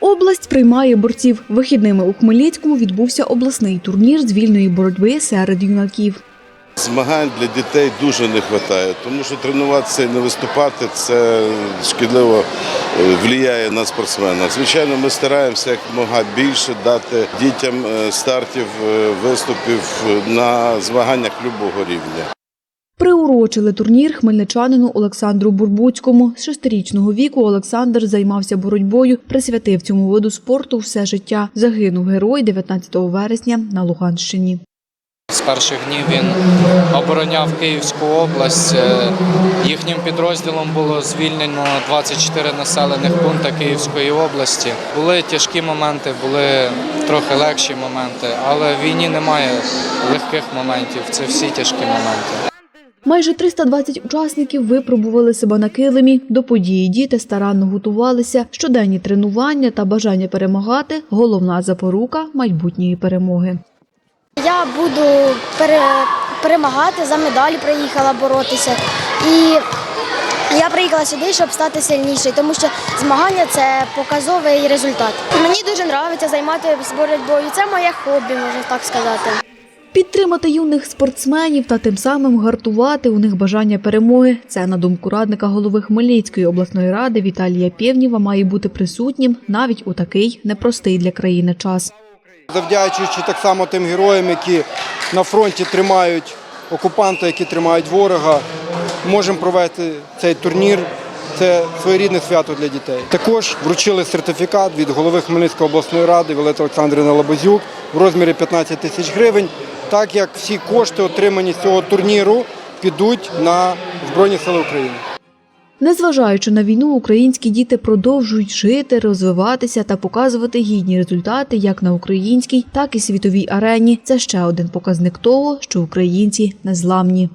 Область приймає борців. Вихідними у Хмельницькому відбувся обласний турнір з вільної боротьби серед юнаків. Змагань для дітей дуже не вистачає, тому що тренуватися і не виступати це шкідливо е, впливає на спортсмена. Звичайно, ми стараємося якомога більше дати дітям е, стартів е, виступів на змаганнях любого рівня. Приурочили турнір хмельничанину Олександру Бурбуцькому. З шестирічного віку Олександр займався боротьбою, присвятив цьому виду спорту все життя. Загинув герой 19 вересня на Луганщині. З перших днів він обороняв Київську область. Е, Їхнім підрозділом було звільнено 24 населених пункти Київської області. Були тяжкі моменти, були трохи легші моменти, але в війні немає легких моментів. Це всі тяжкі моменти. Майже 320 учасників випробували себе на килимі. До події діти старанно готувалися. Щоденні тренування та бажання перемагати головна запорука майбутньої перемоги. Я буду пере- перемагати, за медалі приїхала боротися. І я приїхала сюди, щоб стати сильнішою, тому що змагання це показовий результат. Мені дуже подобається займатися боротьбою. Це моє хобі, можна так сказати. Підтримати юних спортсменів та тим самим гартувати у них бажання перемоги. Це, на думку радника голови Хмельницької обласної ради Віталія Пєвніва, має бути присутнім навіть у такий непростий для країни час. Завдячуючи так само тим героям, які на фронті тримають окупанта, які тримають ворога, можемо провести цей турнір. Це своєрідне свято для дітей. Також вручили сертифікат від голови Хмельницької обласної ради Валети Олександрівни Лабазюк в розмірі 15 тисяч гривень, так як всі кошти, отримані з цього турніру, підуть на Збройні Сили України. Незважаючи на війну, українські діти продовжують жити, розвиватися та показувати гідні результати як на українській, так і світовій арені. Це ще один показник того, що українці незламні.